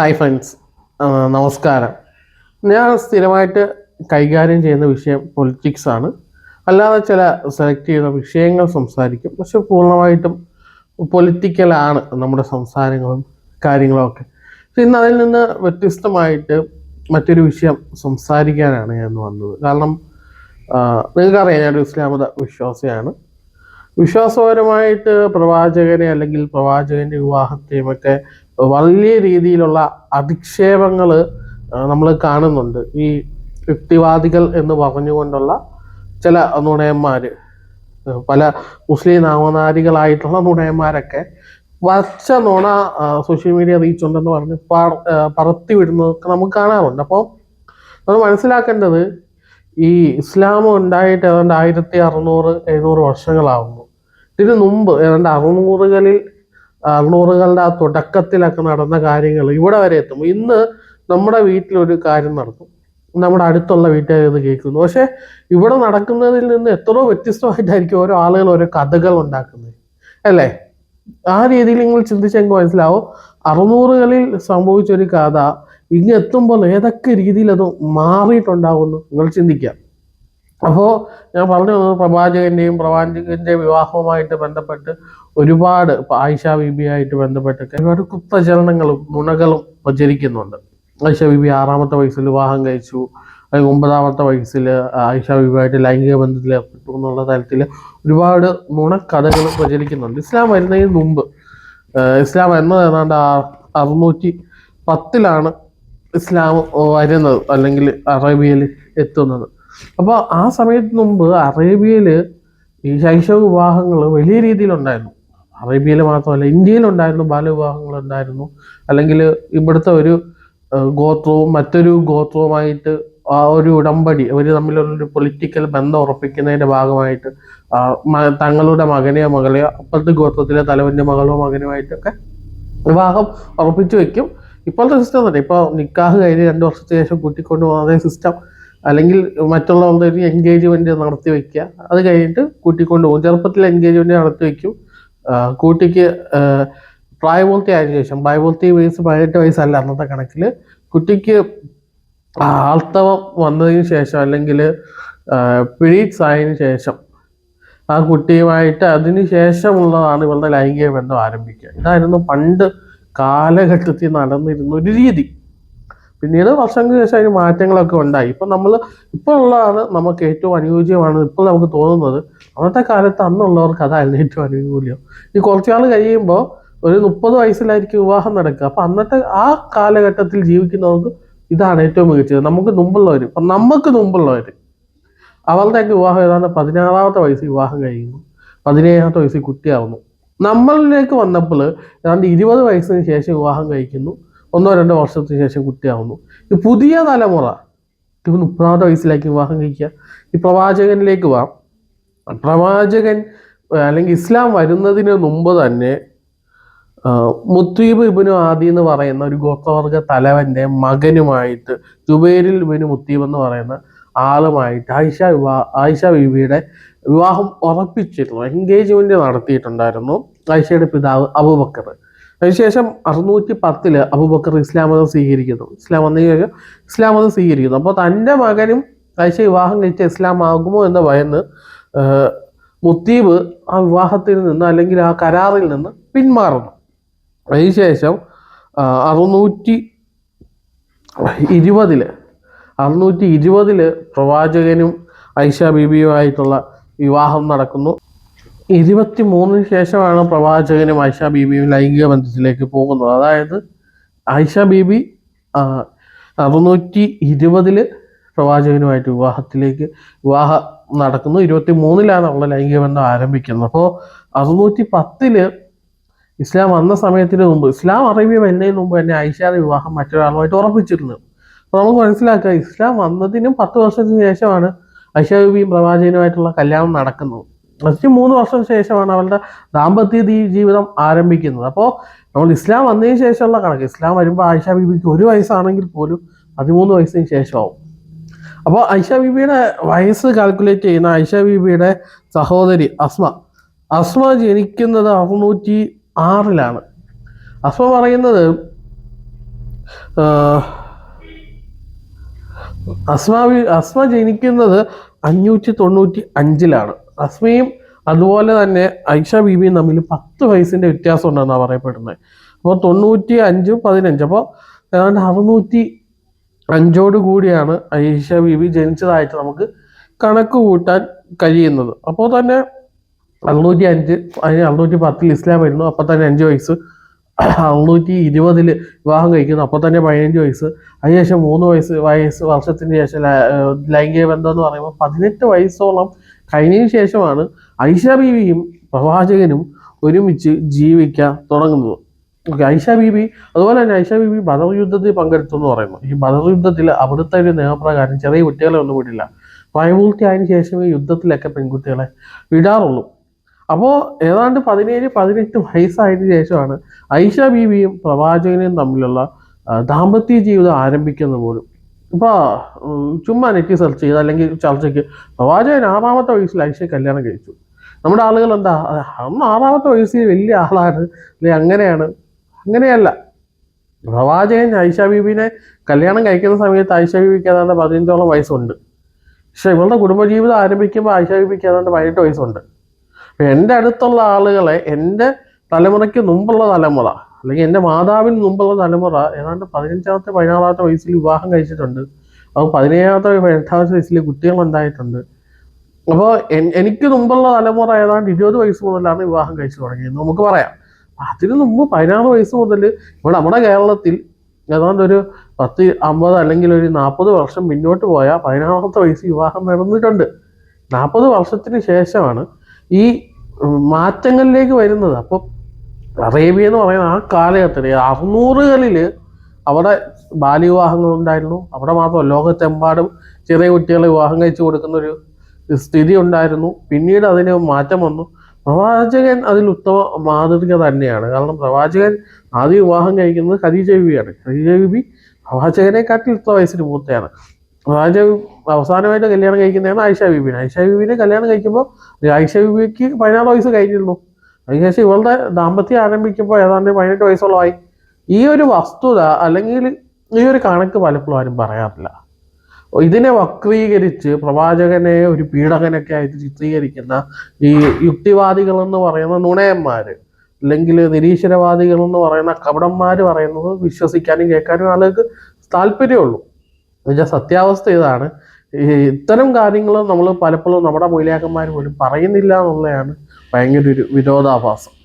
Hi friends. നമസ്കാരം. ഞാൻ സ്ഥിരമായിട്ട് കൈകാര്യം ചെയ്യുന്ന വിഷയം പൊളിറ്റിക്സ് ആണ്. അല്ലാതെ ചില സെലക്ട് ചെയ്ത വിഷയങ്ങൾ സംസാരിക്കും. പക്ഷെ പൂർണമായിട്ടും പൊളിറ്റിക്കലാണ് നമ്മുടെ സംസാരങ്ങളും കാര്യങ്ങളും ഒക്കെ. പക്ഷെ ഇന്ന് അതിൽ നിന്ന് വ്യത്യസ്തമായിട്ട് മറ്റൊരു വിഷയം സംസാരിക്കാനാണ് ഞാൻ വന്നത്. കാരണം നിങ്ങൾക്കറിയാം ഞാനൊരു ഇസ്ലാമത വിശ്വാസിയാണ്. വിശ്വാസപരമായിട്ട് പ്രവാചകനെ അല്ലെങ്കിൽ പ്രവാചകന്റെ വിവാഹത്തെയും ഒക്കെ വലിയ രീതിയിലുള്ള അധിക്ഷേപങ്ങൾ നമ്മൾ കാണുന്നുണ്ട്. ഈ യുക്തിവാദികൾ എന്ന് പറഞ്ഞുകൊണ്ടുള്ള ചില നുണയന്മാർ പല മുസ്ലിം നാമനാരികളായിട്ടുള്ള നുണയന്മാരൊക്കെ വച്ച നുണ സോഷ്യൽ മീഡിയ റീച്ച് ഉണ്ടെന്ന് പറഞ്ഞ് പറത്തി വിടുന്നതൊക്കെ നമുക്ക് കാണാറുണ്ട്. അപ്പോൾ നമ്മൾ മനസ്സിലാക്കേണ്ടത് ഈ ഇസ്ലാം ഉണ്ടായിട്ട് ഏതാണ്ട് ആയിരത്തി അറുന്നൂറ് എഴുന്നൂറ് വർഷങ്ങളാവുന്നു. ഇതിനു മുമ്പ് ഏതാണ്ട് അറുന്നൂറുകളിൽ അറുന്നൂറുകളുടെ ആ തുടക്കത്തിലൊക്കെ നടന്ന കാര്യങ്ങൾ ഇവിടെ വരെ എത്തും. ഇന്ന് നമ്മുടെ വീട്ടിലൊരു കാര്യം നടക്കും. നമ്മുടെ അടുത്തുള്ള വീട്ടുകാർ ഇത് കേൾക്കുന്നു. പക്ഷെ ഇവിടെ നടക്കുന്നതിൽ നിന്ന് എത്രയോ വ്യത്യസ്തമായിട്ടായിരിക്കും ഓരോ ആളുകൾ ഓരോ കഥകൾ ഉണ്ടാക്കുന്നത്. അല്ലേ? ആ രീതിയിൽ നിങ്ങൾ ചിന്തിച്ചെങ്കിൽ മനസ്സിലാവും. അറുന്നൂറുകളിൽ സംഭവിച്ച ഒരു കഥ ഇങ്ങ് എത്തുമ്പോൾ ഏതൊക്കെ രീതിയിൽ അത് മാറിയിട്ടുണ്ടാവുമെന്ന് നിങ്ങൾ ചിന്തിക്കാം. അപ്പോൾ ഞാൻ പറഞ്ഞു പ്രവാചകന്റെയും പ്രവാചകന്റെ വിവാഹവുമായിട്ട് ബന്ധപ്പെട്ട് ഒരുപാട് ആയിഷ ആയിട്ട് ബന്ധപ്പെട്ടൊക്കെ ഒരുപാട് കുപ്തചലനങ്ങളും നുണകളും പ്രചരിക്കുന്നുണ്ട്. ആയിഷ ബീബി ആറാമത്തെ വയസ്സിൽ വിവാഹം കഴിച്ചു. അല്ലെങ്കിൽ ഒമ്പതാമത്തെ വയസ്സിൽ ആയിഷ ബീബിയായിട്ട് ലൈംഗിക ബന്ധത്തിൽ ഏർപ്പെട്ടു എന്നുള്ള തരത്തിൽ ഒരുപാട് നുണക്കഥകൾ പ്രചരിക്കുന്നുണ്ട്. ഇസ്ലാം വരുന്നതിന് മുമ്പ് ഇസ്ലാം വരുന്നത് ഏതാണ്ട് അറുന്നൂറ്റി പത്തിലാണ് ഇസ്ലാം വരുന്നത് അല്ലെങ്കിൽ അറേബ്യയിൽ എത്തുന്നത്. അപ്പോൾ ആ സമയത്ത് മുമ്പ് അറേബ്യയിൽ ഈ ശൈശവ വിവാഹങ്ങൾ വലിയ രീതിയിലുണ്ടായിരുന്നു. അറേബ്യയിൽ മാത്രമല്ല ഇന്ത്യയിലുണ്ടായിരുന്നു ബാലവിവാഹങ്ങൾ ഉണ്ടായിരുന്നു അല്ലെങ്കിൽ ഇവിടുത്തെ ഒരു ഗോത്രവും മറ്റൊരു ഗോത്രവുമായിട്ട് ആ ഒരു ഉടമ്പടി അവർ തമ്മിലൊരു പൊളിറ്റിക്കൽ ബന്ധം ഉറപ്പിക്കുന്നതിന്റെ ഭാഗമായിട്ട് തങ്ങളുടെ മകനെയോ മകളെയോ അപ്പുറത്തെ ഗോത്രത്തിലെ തലവന്റെ മകളോ മകനുമായിട്ടൊക്കെ വിവാഹം ഉറപ്പിച്ചു വെക്കും. ഇപ്പോഴത്തെ സിസ്റ്റം തന്നെ. ഇപ്പോൾ നിക്കാഹ് കഴിഞ്ഞ് രണ്ട് വർഷത്തിന് ശേഷം കൂട്ടിക്കൊണ്ട് പോകുന്ന അതേ സിസ്റ്റം അല്ലെങ്കിൽ മറ്റുള്ളവരുടെ ഒരു എൻഗേജ്മെന്റ് നടത്തി വെക്കുക. അത് കഴിഞ്ഞിട്ട് കൂട്ടിക്കൊണ്ട് പോകും. ചെറുപ്പത്തിൽ എൻഗേജ്മെന്റ് നടത്തി വെക്കും. ആ, കുട്ടിക്ക് പ്രായപൂർത്തി ആയതിനു ശേഷം പ്രായപൂർത്തി വയസ്സ് പതിനെട്ട് വയസ്സല്ല അന്നത്തെ കണക്കിൽ കുട്ടിക്ക് ആർത്തവം വന്നതിന് ശേഷം അല്ലെങ്കിൽ പിരീഡ്സ് ആയതിനു ശേഷം ആ കുട്ടിയുമായിട്ട് അതിനു ശേഷമുള്ളതാണ് ഇവളുടെ ലൈംഗിക ബന്ധം ആരംഭിക്കുക. ഇതായിരുന്നു പണ്ട് കാലഘട്ടത്തിൽ നടന്നിരുന്ന ഒരു രീതി. പിന്നീട് വർഷങ്ങൾക്ക് ശേഷം അതിന് മാറ്റങ്ങളൊക്കെ ഉണ്ടായി. ഇപ്പം നമ്മൾ ഇപ്പോൾ ഉള്ളതാണ് നമുക്ക് ഏറ്റവും അനുയോജ്യമാണ് ഇപ്പോൾ നമുക്ക് തോന്നുന്നത്. അന്നത്തെ കാലത്ത് അന്നുള്ളവർക്ക് അതായിരുന്നു ഏറ്റവും അനുകൂല്യം. ഈ കുറച്ചാൾ കഴിയുമ്പോൾ ഒരു മുപ്പത് വയസ്സിലായിരിക്കും വിവാഹം നടക്കുക. അപ്പം അന്നത്തെ ആ കാലഘട്ടത്തിൽ ജീവിക്കുന്നവർക്ക് ഇതാണ് ഏറ്റവും മികച്ചത്. നമുക്ക് മുമ്പുള്ളവർ ഇപ്പം നമുക്ക് മുമ്പുള്ളവർ അവളുടെയൊക്കെ വിവാഹം ഏതാണ്ട് പതിനാറാമത്തെ വയസ്സിൽ വിവാഹം കഴിയുന്നു. പതിനേഴാമത്തെ വയസ്സിൽ കുട്ടിയാവുന്നു. നമ്മളിലേക്ക് വന്നപ്പോൾ ഏതാണ്ട് ഇരുപത് വയസ്സിന് ശേഷം വിവാഹം കഴിക്കുന്നു. ഒന്നോ രണ്ടോ വർഷത്തിന് ശേഷം കുട്ടിയാവുന്നു. ഈ പുതിയ തലമുറ ഇത് മുപ്പതാമത്തെ വയസ്സിലേക്ക് വിവാഹം കഴിക്കുക. ഈ പ്രവാചകനിലേക്ക് വാ. പ്രവാചകൻ അല്ലെങ്കിൽ ഇസ്ലാം വരുന്നതിന് മുമ്പ് തന്നെ മുത്തീബ് ഇബിനു ആദി എന്ന് പറയുന്ന ഒരു ഗോത്രവർഗ തലവന്റെ മകനുമായിട്ട് ജുബൈരിൽ ഇബിനു മുത്തീബ് എന്ന് പറയുന്ന ആളുമായിട്ട് ആയിഷ വിവാഹ ആയിഷ ബീവിയുടെ വിവാഹം ഉറപ്പിച്ചിരുന്നു. എൻഗേജ്മെന്റ് നടത്തിയിട്ടുണ്ടായിരുന്നു ആയിഷയുടെ പിതാവ് അബൂബക്കർ. അതിനുശേഷം അറുന്നൂറ്റി പത്തിൽ അബുബക്കർ ഇസ്ലാം മതം സ്വീകരിക്കുന്നു. ഇസ്ലാം കഴിഞ്ഞാൽ ഇസ്ലാം മതം സ്വീകരിക്കുന്നു. അപ്പോൾ തന്റെ മകനും ആയിഷ വിവാഹം കഴിച്ച ഇസ്ലാം ആകുമോ എന്ന് ഭയന്ന് മുത്തീബ് ആ വിവാഹത്തിൽ നിന്ന് അല്ലെങ്കിൽ ആ കരാറിൽ നിന്ന് പിന്മാറുന്നു. അതിനുശേഷം അറുന്നൂറ്റി ഇരുപതിൽ അറുന്നൂറ്റി ഇരുപതിൽ പ്രവാചകനും ഐഷ ബീബിയുമായിട്ടുള്ള വിവാഹം നടക്കുന്നു. ഇരുപത്തി മൂന്നിന് ശേഷമാണ് പ്രവാചകനും ആയിഷ ബീബിയും ലൈംഗിക ബന്ധത്തിലേക്ക് പോകുന്നത്. അതായത് ആയിഷ ബീബി അറുന്നൂറ്റി ഇരുപതിൽ പ്രവാചകനുമായിട്ട് വിവാഹത്തിലേക്ക് വിവാഹം നടക്കുന്നു. ഇരുപത്തി മൂന്നിലാണ് അവളുടെ ലൈംഗിക ബന്ധം ആരംഭിക്കുന്നത്. അപ്പോൾ അറുന്നൂറ്റി പത്തിൽ ഇസ്ലാം വന്ന സമയത്തിന് മുമ്പ് ഇസ്ലാം അറേബ്യ വരുന്നതിന് മുമ്പ് തന്നെ ഐഷയുടെ വിവാഹം മറ്റൊരാളുമായിട്ട് ഉറപ്പിച്ചിരുന്നു അപ്പോൾ നമുക്ക് മനസ്സിലാക്കുക ഇസ്ലാം വന്നതിനും പത്ത് വർഷത്തിന് ശേഷമാണ് ഐഷ ബീബിയും പ്രവാചകനുമായിട്ടുള്ള കല്യാണം നടക്കുന്നത്. അതിന് മൂന്ന് വർഷം ശേഷമാണ് അവളുടെ ദാമ്പത്യ ജീവിതം ആരംഭിക്കുന്നത്. അപ്പോൾ നമ്മൾ ഇസ്ലാം വന്നതിന് ശേഷമുള്ള കണക്ക്. ഇസ്ലാം വരുമ്പോൾ ആയിഷ ബീബിക്ക് ഒരു വയസ്സാണെങ്കിൽ പോലും പതിമൂന്ന് വയസ്സിന് ശേഷമാവും. അപ്പോൾ ഐഷ ബീബിയുടെ വയസ്സ് കാൽക്കുലേറ്റ് ചെയ്യുന്ന ഐഷ ബീബിയുടെ സഹോദരി അസ്മ. അസ്മ ജനിക്കുന്നത് അറുന്നൂറ്റി ആറിലാണ്. അസ്മ പറയുന്നത് അസ്മ അസ്മ ജനിക്കുന്നത് അഞ്ഞൂറ്റി തൊണ്ണൂറ്റി അഞ്ചിലാണ്. അസ്മയും അതുപോലെ തന്നെ ഐഷ ബീബിയും തമ്മിൽ പത്ത് വയസ്സിന്റെ വ്യത്യാസം ഉണ്ടെന്നാണ് പറയപ്പെടുന്നത്. അപ്പോൾ തൊണ്ണൂറ്റി അഞ്ചും പതിനഞ്ച്. അപ്പോൾ ഏതാണ്ട് അറുന്നൂറ്റി അഞ്ചോട് കൂടിയാണ് ഐഷ ബീബി ജനിച്ചതായിട്ട് നമുക്ക് കണക്ക് കൂട്ടാൻ കഴിയുന്നത്. അപ്പോൾ തന്നെ അറുന്നൂറ്റി അഞ്ച് അതിന് അറുന്നൂറ്റി പത്തിൽ ഇസ്ലാം വരുന്നു. അപ്പോൾ തന്നെ അഞ്ച് വയസ്സ്. അറുന്നൂറ്റി ഇരുപതിൽ വിവാഹം കഴിക്കുന്നു. അപ്പോൾ തന്നെ പതിനഞ്ച് വയസ്സ്. അതിനുശേഷം മൂന്ന് വയസ്സ് വയസ്സ് വർഷത്തിന് ശേഷം ലൈംഗിക ബന്ധം എന്ന് പറയുമ്പോൾ പതിനെട്ട് വയസ്സോളം കഴിഞ്ഞതിന് ശേഷമാണ് ഐഷ ബീവിയും പ്രവാചകനും ഒരുമിച്ച് ജീവിക്കാൻ തുടങ്ങുന്നത്. ഓക്കെ ഐഷ ബീബി അതുപോലെ തന്നെ ഐഷ ബീബി ബദർ യുദ്ധത്തിൽ പങ്കെടുത്തു എന്ന് പറയുന്നു. ഈ ബദർ യുദ്ധത്തിൽ അവിടുത്തെ ഒരു നിയമപ്രകാരം ചെറിയ കുട്ടികളെ ഒന്നും വിടില്ല. പ്രായപൂർത്തിയായതിനു ശേഷമേ യുദ്ധത്തിലൊക്കെ പെൺകുട്ടികളെ വിടാറുള്ളൂ. അപ്പോൾ ഏതാണ്ട് പതിനേഴ് പതിനെട്ട് വയസ്സായതിനു ശേഷമാണ് ഐഷ ബീവിയും പ്രവാചകനും തമ്മിലുള്ള ദാമ്പത്യ ജീവിതം ആരംഭിക്കുന്നത് പോലും. ഇപ്പോൾ ചുമ്മാ നെറ്റി സെർച്ച് ചെയ്ത് അല്ലെങ്കിൽ ചർച്ചയ്ക്ക് പ്രവാചകൻ ആറാമത്തെ വയസ്സിൽ ഐഷ കല്യാണം കഴിച്ചു. നമ്മുടെ ആളുകൾ എന്താ "ആ, അന്ന് ആറാമത്തെ വയസ്സിൽ വലിയ ആളാണ് അല്ലെ? അങ്ങനെയാണ്. അങ്ങനെയല്ല. പ്രവാചകൻ ഐഷ ബീബിനെ കല്യാണം കഴിക്കുന്ന സമയത്ത് ഐഷ ബീബിക്ക് ഏതാണ്ട് പതിനഞ്ചോളം വയസ്സുണ്ട്. പക്ഷെ ഇവളുടെ കുടുംബജീവിതം ആരംഭിക്കുമ്പോൾ ഐഷ ബീബിക്ക് ഏതാണ്ട് പതിനെട്ട് വയസ്സുണ്ട്. എന്റെ അടുത്തുള്ള ആളുകളെ എന്റെ തലമുറയ്ക്ക് മുമ്പുള്ള തലമുറ അല്ലെങ്കിൽ എന്റെ മാതാവിന് മുമ്പുള്ള തലമുറ ഏതാണ്ട് പതിനഞ്ചാമത്തെ പതിനാറാമത്തെ വയസ്സിൽ വിവാഹം കഴിച്ചിട്ടുണ്ട്. അപ്പോൾ പതിനേഴാമത്തെ പതിനെട്ടാമത്തെ വയസ്സിൽ കുട്ടികൾ ഉണ്ടായിട്ടുണ്ട്. അപ്പോൾ എനിക്ക് മുമ്പുള്ള തലമുറ ഏതാണ്ട് ഇരുപത് വയസ്സ് മുതലാണ് വിവാഹം കഴിച്ചു തുടങ്ങിയത്. നമുക്ക് പറയാം. അതിന് മുമ്പ് പതിനാറ് വയസ്സ് മുതൽ ഇവിടെ നമ്മുടെ കേരളത്തിൽ ഏതാണ്ട് ഒരു പത്ത് അമ്പത് അല്ലെങ്കിൽ ഒരു നാൽപ്പത് വർഷം മുന്നോട്ട് പോയാൽ പതിനാറാമത്തെ വയസ്സ് വിവാഹം നടന്നിട്ടുണ്ട്. നാൽപ്പത് വർഷത്തിന് ശേഷമാണ് ഈ മാറ്റങ്ങളിലേക്ക് വരുന്നത്. അപ്പം അറേബ്യ എന്ന് പറയുന്ന ആ കാലഘട്ടത്തിൽ അറുന്നൂറുകളിൽ അവിടെ ബാല്യവിവാഹങ്ങൾ ഉണ്ടായിരുന്നു. അവിടെ മാത്രം ലോകത്തെമ്പാടും ചെറിയ കുട്ടികളെ വിവാഹം കഴിച്ചു കൊടുക്കുന്ന ഒരു സ്ഥിതി ഉണ്ടായിരുന്നു. പിന്നീട് അതിന് മാറ്റം വന്നു. പ്രവാചകൻ അതിൽ ഉത്തമ മാതൃക തന്നെയാണ്. കാരണം പ്രവാചകൻ ആദ്യം വിവാഹം കഴിക്കുന്നത് ഖദീജ ബിബിയാണ് ഖദീജ ബിബി പ്രവാചകനെക്കാട്ടിൽ ഇത്ര വയസ്സിന് മൂത്തയാണ്. പ്രവാചകൻ അവസാനമായിട്ട് കല്യാണം കഴിക്കുന്നതാണ് ആയിഷ ബിബിനെ ആയിഷ ബിബിനെ കല്യാണം കഴിക്കുമ്പോൾ ആയിഷ ബിബിക്ക് പതിനാറ് വയസ്സ് കഴിഞ്ഞിരുന്നു. അതിനുശേഷം ഇവളുടെ ദാമ്പത്യം ആരംഭിക്കുമ്പോൾ ഏതാണ്ട് പതിനെട്ട് വയസ്സോളമായി. ഈ ഒരു വസ്തുത അല്ലെങ്കിൽ ഈ ഒരു കണക്ക് പലപ്പോഴും ആരും പറയാറില്ല. ഇതിനെ വക്രീകരിച്ച് പ്രവാചകനെ ഒരു പീഡകനൊക്കെ ആയിട്ട് ചിത്രീകരിക്കുന്ന ഈ യുക്തിവാദികൾ എന്ന് പറയുന്ന നുണയന്മാര് അല്ലെങ്കിൽ നിരീശ്വരവാദികൾ എന്ന് പറയുന്ന കപടന്മാര് പറയുന്നത് വിശ്വസിക്കാനും കേൾക്കാനും ആളുകൾക്ക് താല്പര്യമുള്ളൂ എന്നുവെച്ചാൽ സത്യാവസ്ഥ ഇതാണ്. ഇത്തരം കാര്യങ്ങൾ നമ്മൾ പലപ്പോഴും നമ്മുടെ മൊയിലാക്കന്മാർ പോലും പറയുന്നില്ല എന്നുള്ളതാണ് ഭയങ്കര ഒരു വിരോധാഭാസം